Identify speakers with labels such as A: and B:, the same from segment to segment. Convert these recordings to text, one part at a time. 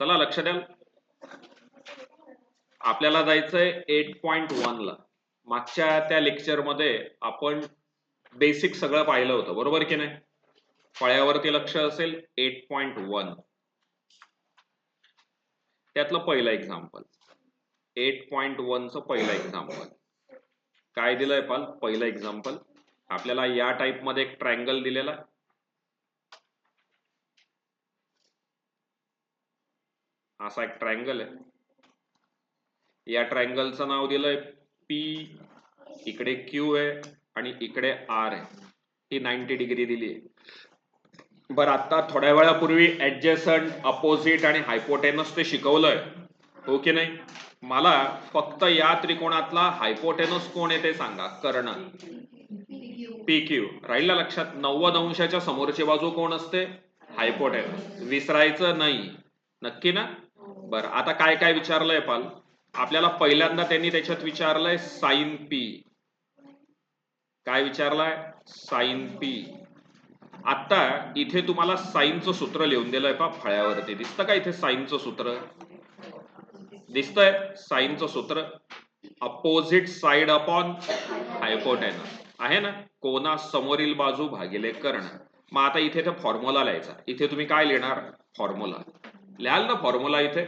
A: चला लक्ष द्याल आपल्याला जायचंय एट पॉइंट वन ला. मागच्या त्या लेक्चरमध्ये आपण बेसिक सगळं पाहिलं होतं. बरोबर की नाही? फळ्यावरती लक्ष असेल एट पॉइंट वन त्यातलं पहिलं एक्झाम्पल एट पॉइंट वनचं पहिलं एक्झाम्पल काय दिलंय पाल? पहिलं एक्झाम्पल आपल्याला या टाईपमध्ये एक ट्रायंगल दिलेला. असा एक ट्रायंगल आहे. या ट्रायंगलचं नाव दिलंय पी इकडे क्यू आहे आणि इकडे आर आहे. ही नाईन्टी डिग्री दिली आहे. बरं आता थोड्या वेळापूर्वी ऍडजस्टंट अपोजिट आणि हायपोटेनस ते शिकवलंय. हो की नाही? मला फक्त या त्रिकोणातला हायपोटेनस कोण आहे ते सांगा कर्ण पी क्यू राहिला लक्षात? नव्वद अंशाच्या समोरची बाजू कोण असते? हायपोटेनस विसरायचं नाही. नक्की ना? बरं आता काय काय विचारलंय पाल? आपल्याला पहिल्यांदा त्यांनी त्याच्यात विचारलंय साईन पी काय विचारलाय? साईन पी आता इथे तुम्हाला साईनचं सूत्र लिहून दिलंय पा फळ्यावरती. दिसतं का इथे साईनचं सूत्र? दिसतंय. साईनचं सूत्र. अपोजिट साइड अपॉन हायपोटेनस आहे ना? कोणा समोरील बाजू भागिले कर्ण. मग आता इथे ते फॉर्म्युला लिहायचा. इथे तुम्ही काय लिहिणार? फॉर्म्युला लिहाल ना फॉर्म्युला इथे?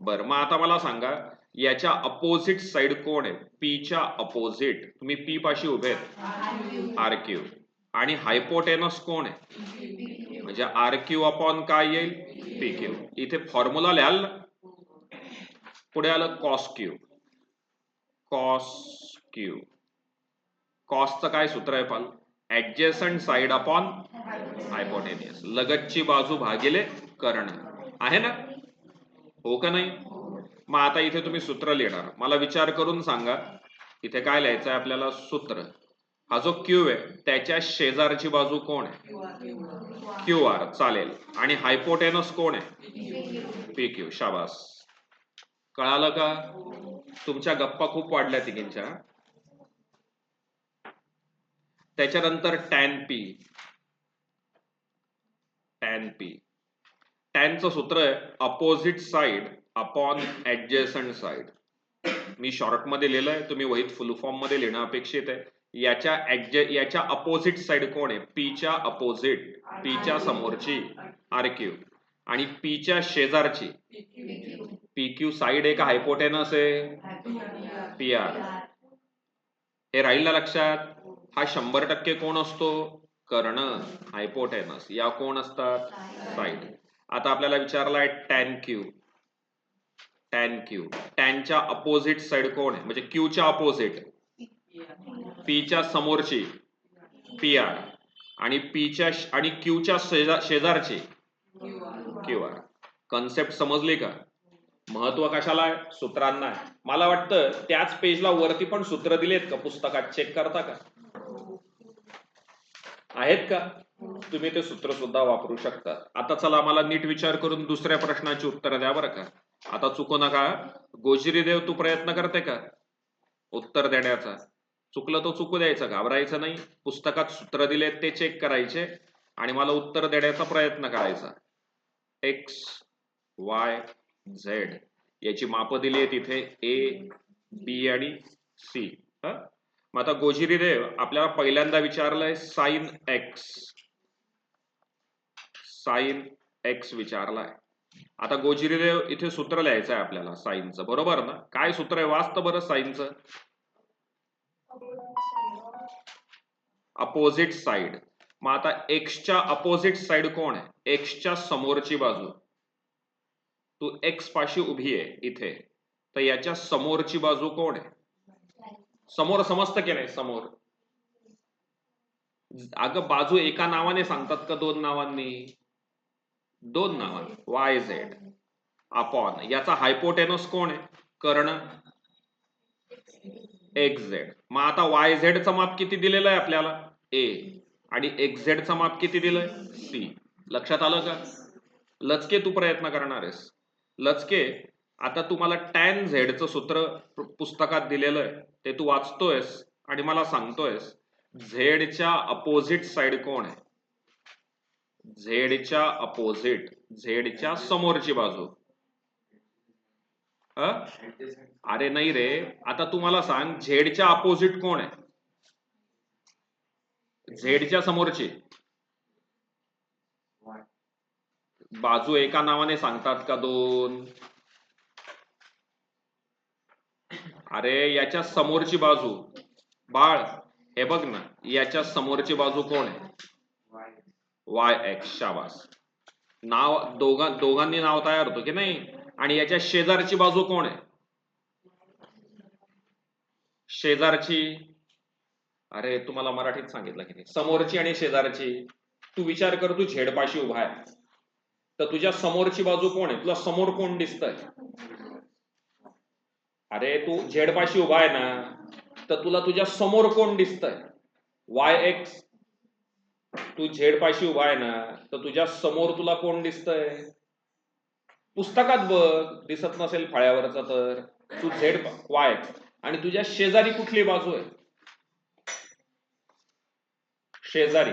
A: बर मग आता मला सांगा याच्या अपोजिट साइड कोण आहे? पीच्या अपोजिट तुम्ही पी पाशी उभे आर क्यू आणि हायपोटेनस कोण आहे? म्हणजे आर क्यू अपॉन काय येईल? पी क्यू इथे फॉर्म्युला लिहाल ना. पुढे आलं कॉस क्यू कॉस क्यू कॉसचं काय सूत्र आहे पाल? ऍडजेसंट साइड अपॉन हायपोटेनियस लगतची बाजू भागिले कर्ण. आहे ना? हो का नाही? मग आता इथे तुम्ही सूत्र लिहिणार. मला विचार करून सांगा. इथे काय लिहायचं आहे आपल्याला? सूत्र. हा जो क्यू आहे त्याच्या शेजारची बाजू कोण आहे? क्यू आर चालेल. आणि हायपोटेनस कोण आहे? पी क्यू शाबास. कळालं का? तुमच्या गप्पा खूप वाढल्या तिघींच्या. त्याच्यानंतर टॅन पी टॅन पी टॅनचं सूत्र आहे opposite side upon adjacent side मी शॉर्टमध्ये लिहिलं लिहिलंय तुम्ही वहीत फुल फॉर्ममध्ये लिहिणं अपेक्षित आहे. याच्या ऍडजे याच्या अपोजिट साइड कोण आहे? पीच्या अपोजिट पीच्या समोरची आर क्यू आणि पीच्या शेजारची पी क्यू साइड आहे का हायपोटेनस आहे. पी आर हे राहील ना लक्षात? हा शंभर टक्के कोण असतो? कर्ण हायपोटेनस या कोण असतात? साईड आता आपल्याला विचारलाय टॅन क्यू टॅन क्यू टॅनच्या अपोजिट साइड कोण आहे? म्हणजे क्यूच्या अपोजिट पीच्या समोरची. पी आर आणि पीच्या आणि क्यूच्या शेजारची. क्यू आर कन्सेप्ट समजली का? महत्त्व कशाला आहे? सूत्रांना आहे. मला वाटतं त्याच पेजला वरती पण सूत्र दिलेत का? पुस्तकात चेक करता का? आहेत का? तुम्ही ते सूत्र सुद्धा वापरू शकता आता चला मला नीट विचार करून दुसऱ्या प्रश्नाची उत्तर द्या बरं का. आता चुकू नका गोजिरी देव तू प्रयत्न करते का? उत्तर देण्याचा. चुकलं तो चुकू द्यायचं घाबरायचं नाही. पुस्तकात सूत्र दिले ते चेक करायचे आणि मला उत्तर देण्याचा प्रयत्न करायचा. एक्स वाय झेड याची माप दिली आहे तिथे ए बी आणि सी मग आता गोजिरी देव आपल्याला पहिल्यांदा विचारलंय साईन एक्स साईन एक्स विचारलाय. आता गोजिरीदेव इथे सूत्र लिहायचं आहे आपल्याला साईनचं. बरोबर ना? काय सूत्र आहे? वाचतं बरं साईनचं. अपोजिट साइड मग आता एक्सच्या अपोजिट साइड कोण आहे? एक्सच्या समोरची बाजू. तू एक्स पाशी उभी आहे इथे. तर याच्या समोरची बाजू कोण आहे? समोर समजतं की नाही? समोर. अगं बाजू एका नावाने सांगतात का दोन नावांनी? दोन नावांनी वाय झेड अपॉन. याचा हायपोटेनस कोण आहे? कर्ण. एक्स झेड मग आता वाय झेडचं माप किती दिलेलं आहे आपल्याला? ए आणि एक्स झेडचं माप किती दिलंय? सी लक्षात आलं का? लचके तू प्रयत्न करणार आहेस. लचके आता तुम्हाला टॅन झेडचं सूत्र पुस्तकात दिलेलं आहे. ते तू वाचतोयस आणि मला सांगतोयस. झेडच्या अपोजिट साइड कोण आहे? झेडच्या अपोजिट झेडच्या समोरची बाजू. अरे नाही रे. आता तुम्हाला सांग झेडच्या अपोजिट कोण आहे? झेडच्या समोरची. बाजू एका नावाने सांगतात का दोन? अरे याच्या समोरची बाजू. बाळ हे बघ ना याच्या समोरची बाजू कोण आहे? वाय एक्स शाबास. नाव दोघां दोघांनी नाव तयार होतो की नाही? आणि याच्या शेजारची बाजू कोण आहे? शेजारची. अरे तुम्हाला मराठीत सांगितलं की नाही. समोरची आणि शेजारची. तू विचार कर तू झेडपाशी उभा आहे. तर तुझ्या समोरची बाजू कोण आहे? तुला समोर कोण दिसतंय? अरे तू झेडपाशी उभा आहे ना तर तुला तुझ्या समोर कोण दिसतंय? वाय एक्स तू झेडपाशी उभा आहे ना तर तुझ्या समोर तुला कोण दिसतंय? पुस्तकात बघ दिसत नसेल फळ्यावरचा तर. तू झेड वाय. आणि तुझ्या शेजारी कुठली बाजू आहे? शेजारी.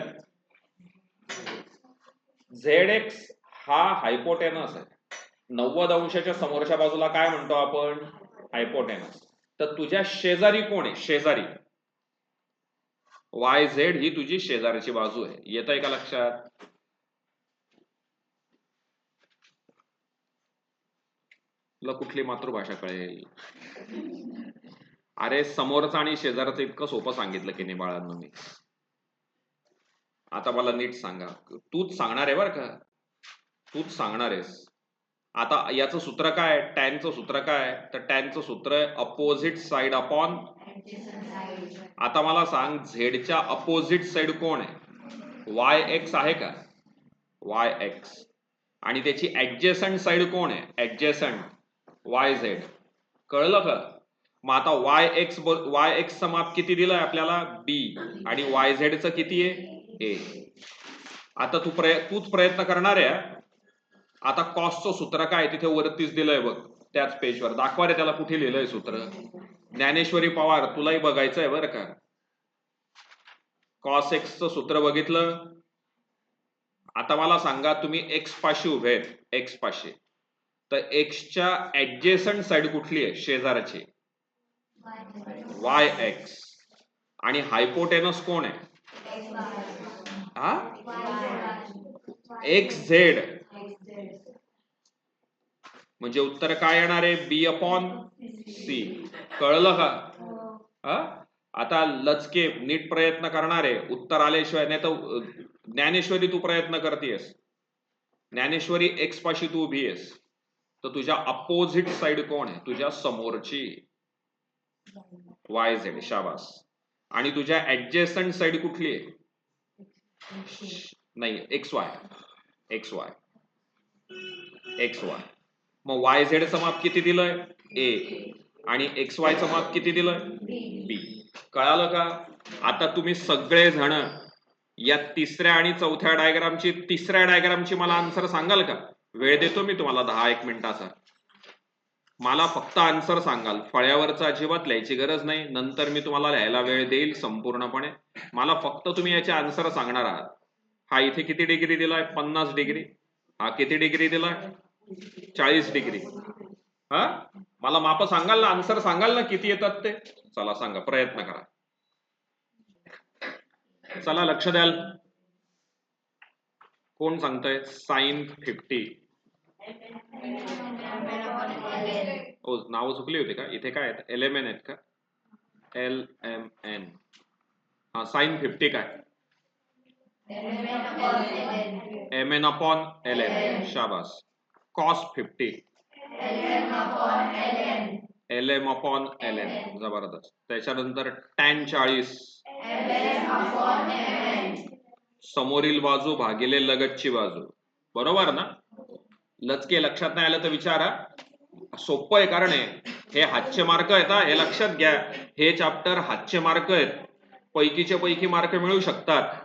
A: झेड एक्स हा हायपोटेनस आहे. नव्वद अंशाच्या समोरच्या बाजूला काय म्हणतो आपण? हायपोटेनस. तर तुझ्या शेजारी कोण आहे? शेजारी. वाय झेड ही तुझी शेजारची बाजू आहे. येत आहे का लक्षात? तुला कुठली मातृभाषा कळेल? अरे समोरचं आणि शेजारचं इतकं सोपं सांगितलं की नाही बाळांना मी? आता मला नीट सांगा. तूच सांगणार आहे बरं का? तूच सांगणार आहेस. आता याचं सूत्र काय? टॅनचं सूत्र काय? तर टॅनचं सूत्र आहे अपोजिट साइड अपॉन आता मला सांग झेडच्या अपोजिट साइड कोण आहे? वाय एक्स आहे का? वाय एक्स आणि त्याची ऍडजेसंट साइड कोण आहे? ऍडजेसंट वाय झेड कळलं का? मग आता वाय एक्स वाय एक्सचा माप किती दिलंय आपल्याला? बी आणि वाय झेडचं किती आहे? ए आता तू प्रय तूच प्रयत्न करणार आहे आता कॉस्टचं सूत्र काय तिथे वरतीच दिलंय बघ त्याच पेजवर दाखवा रे त्याला कुठे लिहिलंय सूत्र. ज्ञानेश्वरी पवार तुलाही बघायचंय बरं का. कॉस एक्सचं सूत्र बघितलं? आता मला सांगा तुम्ही एक्स पाशी उभे आहेत एक्स पाशी. तर एक्सच्या ऍडजेसंट साइड कुठली आहे? शेजारची. वाय एक्स आणि हायपोटेनस कोण आहे? हा? एक्स झेड म्हणजे उत्तर काय येणार आहे? बी अपॉन सी कळलं का? हा? आता लचके नीट प्रयत्न करणार आहे उत्तर आल्याशिवाय नाही तर ज्ञानेश्वरी तू प्रयत्न करतेस ज्ञानेश्वरी एक्स पाशी तू उभी आहेस. तर तुझ्या अपोजिट साइड कोण आहे? तुझ्या समोरची. वाय झेड शाबास. आणि तुझ्या ऍडजेसंट साइड कुठली आहे? नाही X Y X Y X Y मग वाय झेडचं माप किती दिलंय? ए आणि एक्स वायचं माप किती दिलंय? बी कळालं का? आता तुम्ही सगळे जण या तिसऱ्या आणि चौथ्या डायग्रामची तिसऱ्या डायग्रामची मला आन्सर सांगाल का? वेळ देतो मी तुम्हाला दहा एक मिनिटाचा. मला फक्त आन्सर सांगाल. फळ्यावरचं अजिबात लिहायची गरज नाही. नंतर मी तुम्हाला लिहायला वेळ देईल संपूर्णपणे. मला फक्त तुम्ही याचे आन्सर सांगणार आहात. हा इथे किती डिग्री दिलाय? पन्नास डिग्री हा किती डिग्री दिलाय? चाळीस डिग्री. हा? मला माप सांगाल ना आन्सर सांगाल ना किती येतात ते? चला सांगा प्रयत्न करा. चला लक्ष द्याल. कोण सांगतंय? Sine fifty. हो नाव चुकली होती का? इथे काय आहेत? एल एम एन आहेत का? L M N. हा साईन फिफ्टी काय? M N upon L N. शाबास. Cos fifty. L M upon L N जबरदस्त. त्याच्यानंतर टॅन चाळीस. समोरील बाजू भागिले लगतची बाजू. बरोबर ना? लचके लक्षात नाही आलं तर विचारा. सोपं आहे कारण हे. हातचे मार्क आहेत हे. लक्षात घ्या. हे चॅप्टर हातचे मार्क आहेत. पैकीचे पैकी मार्क मिळू शकतात.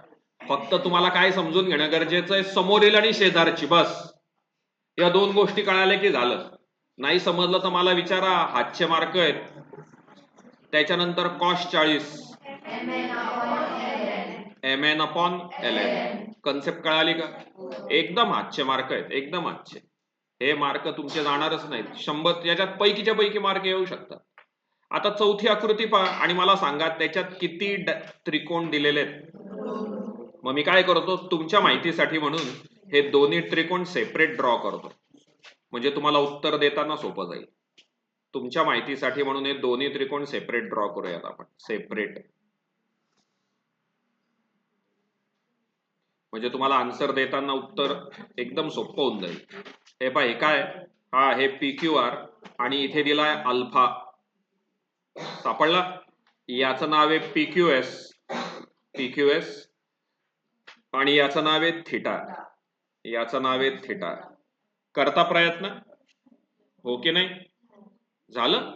A: फक्त तुम्हाला काय समजून घेणं गरजेचं आहे? समोरील आणि शेजारची. बस. या दोन गोष्टी कळाल्या की झालं. नाही समजलं तर मला विचारा हातचे मार्क आहेत. त्याच्यानंतर कॉस्ट चाळीस. M N upon L N concept कळाली का? एकदम हातचे मार्क आहेत एकदम हातचे हे मार्क तुमचे जाणारच नाहीत. शंभर याच्यात पैकीच्या पैकी मार्क येऊ शकतात. आता चौथी आकृती पहा आणि मला सांगा त्याच्यात किती त्रिकोण दिलेले आहेत? मग मी काय करतो तुमच्या माहितीसाठी म्हणून हे दोन्ही त्रिकोण सेपरेट ड्रॉ करतो. म्हणजे तुम्हाला उत्तर देताना सोपं जाईल. तुमच्या माहितीसाठी म्हणून हे दोन्ही त्रिकोण सेपरेट ड्रॉ करूयात आपण. सेपरेट म्हणजे तुम्हाला आन्सर देताना उत्तर एकदम सोपं होऊन जाईल. हे पहा हे काय? हा हे पी क्यू आर आणि इथे दिलाय अल्फा सापडला? याचं नाव आहे P Q S P Q S आणि याचं नाव आहे थिटा याचं नाव आहे थिटा. करता प्रयत्न? हो की नाही? झालं?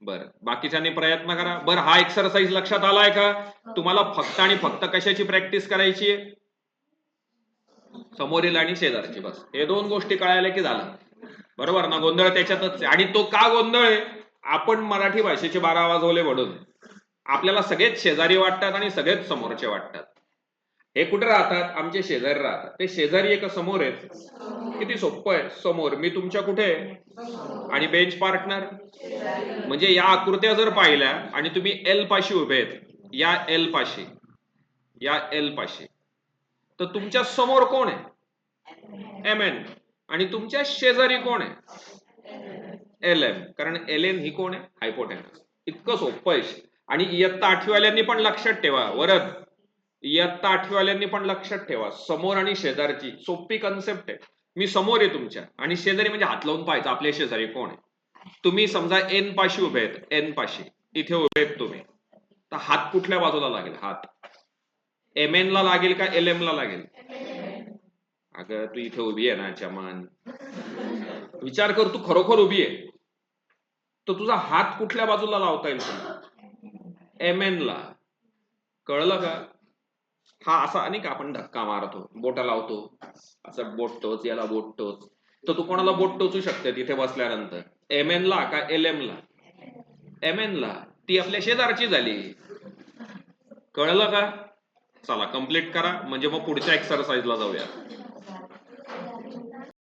A: बरं. बाकीच्यांनी प्रयत्न करा. बरं हा एक्सरसाइज लक्षात आलाय का? तुम्हाला फक्त आणि फक्त कशाची प्रॅक्टिस करायची आहे? समोरील आणि शेजारची बस. हे दोन गोष्टी कळायला की झालं. बरोबर ना? गोंधळ त्याच्यातच आहे. आणि तो का गोंधळ आहे? आपण मराठी भाषेचे बारा वाजवले म्हणून. आपल्याला सगळेच शेजारी वाटतात आणि सगळेच समोरचे वाटतात. हे कुठे राहतात? आमचे शेजारी राहतात. ते शेजारी एका समोर आहेत. किती सोपं आहे. समोर. मी तुमच्या कुठे? आहे? आणि बेंच पार्टनर म्हणजे या आकृत्या जर पाहिल्या आणि तुम्ही एल पाशी उभे आहेत या एल पाशी या एल पाशी तर तुमच्यासमोर कोण आहे? एम एन आणि तुमच्या शेजारी कोण आहे? एल एम कारण एल एन ही कोण आहे? हायपोटेनस इतकं सोपं आहे. आणि इयत्ता आठवीवाल्यांनी पण लक्षात ठेवा. वरद इयत्ता आठवीवाल्यांनी पण लक्षात ठेवा. समोर आणि शेजारची सोपी कन्सेप्ट आहे. मी समोर आहे तुमच्या. आणि शेजारी म्हणजे हात लावून पाहायचं. आपल्या शेजारी कोण आहे? तुम्ही समजा एन पाशी उभे आहेत. एन पाशी. इथे उभे आहेत तुम्ही. तर हात कुठल्या बाजूला लागेल? हात. एम एन ला लागेल का एल एम ला लागेल? अगं तू इथे उभी आहे ना चमान. विचार कर तू खरोखर उभी आहे. तर तुझा हात कुठल्या बाजूला लावता येईल? तुला एम एन ला. कळलं का? हा असा नाही का आपण धक्का मारतो बोट लावतो. असं बोट टोच याला बोट टोच. तर तू कोणाला बोट टोचू शकते तिथे बसल्यानंतर? एम एन ला का एल एम ला? एम एन ला. ती आपल्या शेजारची झाली. कळलं का? चला कंप्लीट करा. म्हणजे मग पुढच्या एक्सरसाइजला जाऊया.